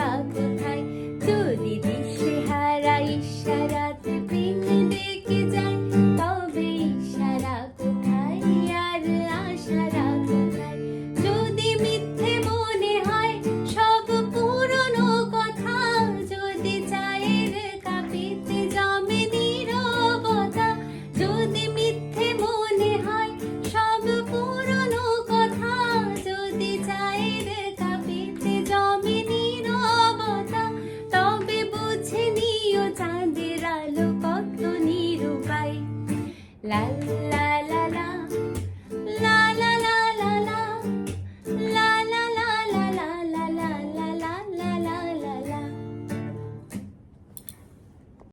বা যদি দিশে হারা ইশারাতে প্রেম ডেকে যায়, তবে কোথায়? আর আশারা যদি মিথ্যে মনে হয়, সব পুরনো কথা। যদি চায়ের কাপিতে জমে নীরবতা। যদি মিথ্যে মনে হয়, সব পুরনো কথা। যদি চায়ের 啦啦